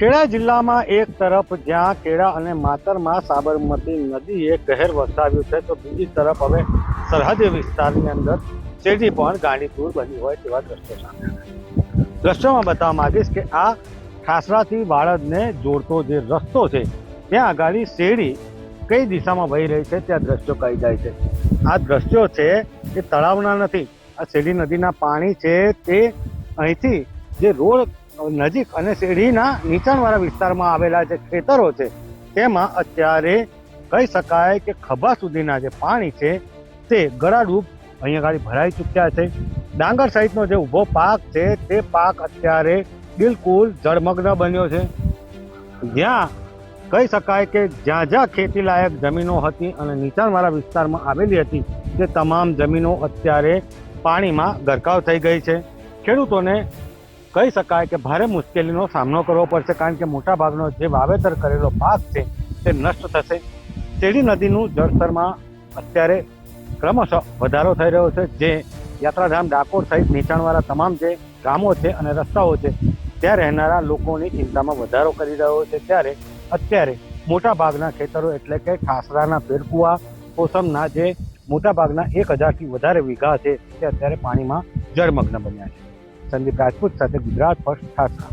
ખેડા જિલ્લામાં એક તરફ જ્યાં ખેડા અને માતરમાં સાબરમતી નદીએ કહેર વરસાવ્યું છે, તો બીજી તરફ હવે સરહદી વિસ્તારની અંદર શેરડી પણ ગાંડીતુર બની હોય તેવા દ્રશ્યો સામે દ્રશ્યોમાં બતાવવા માંગીશ કે આ ખાસરાથી બાળદને જોડતો જે રસ્તો છે, ત્યાં આગાડી શેરડી કઈ દિશામાં વહી રહી છે ત્યાં દ્રશ્યો કહી જાય છે. આ દ્રશ્યો છે એ તળાવના નથી, આ શેરડી નદીના પાણી છે તે અહીંથી જે રોડ નજીક અને શેરડીના નીચાણવાળા વિસ્તારમાં આવેલા જે ખેતરો છે, તેમાં અત્યારે કહી શકાય કે ખભા સુધીના જે પાણી છે, તે ગળાડૂબ અહીંયા ગાડી ભરાઈ ચૂક્યા છે. ડાંગર સહિતનો જે ઊભો પાક છે, તે પાક અત્યારે બિલકુલ જળમગ્ન બન્યો છે. જ્યાં કહી શકાય કે જ્યાં જ્યાં ખેતી લાયક જમીનો હતી અને નીચાણવાળા વિસ્તારમાં આવેલી હતી, તે તમામ જમીનો અત્યારે પાણીમાં ગરકાવ થઈ ગઈ છે. ખેડૂતોને કહી શકાય કે ભારે મુશ્કેલીનો સામનો કરવો પડશે, કારણ કે મોટાભાગનો જે વાવેતર કરેલો પાક છે, તે નષ્ટ થશે. શેરડી નદીનું જળસ્તરમાં અત્યારે ક્રમશઃ વધારો થઈ રહ્યો છે. જે યાત્રાધામ ડાકોર સહિત નીચાણવાળા તમામ જે ગામો છે અને રસ્તાઓ છે, ત્યાં રહેનારા લોકોની ચિંતામાં વધારો કરી રહ્યો છે. ત્યારે અત્યારે મોટાભાગના ખેતરો એટલે કે ખાસરાના પેરકુવા કોસમના જે મોટાભાગના એક હજારથી વધારે વીઘા છે, તે અત્યારે પાણીમાં જળમગ્ન બન્યા છે. સંદીપ રાજપૂત સાથે ગુજરાત ફર્સ્ટ ઠાસરા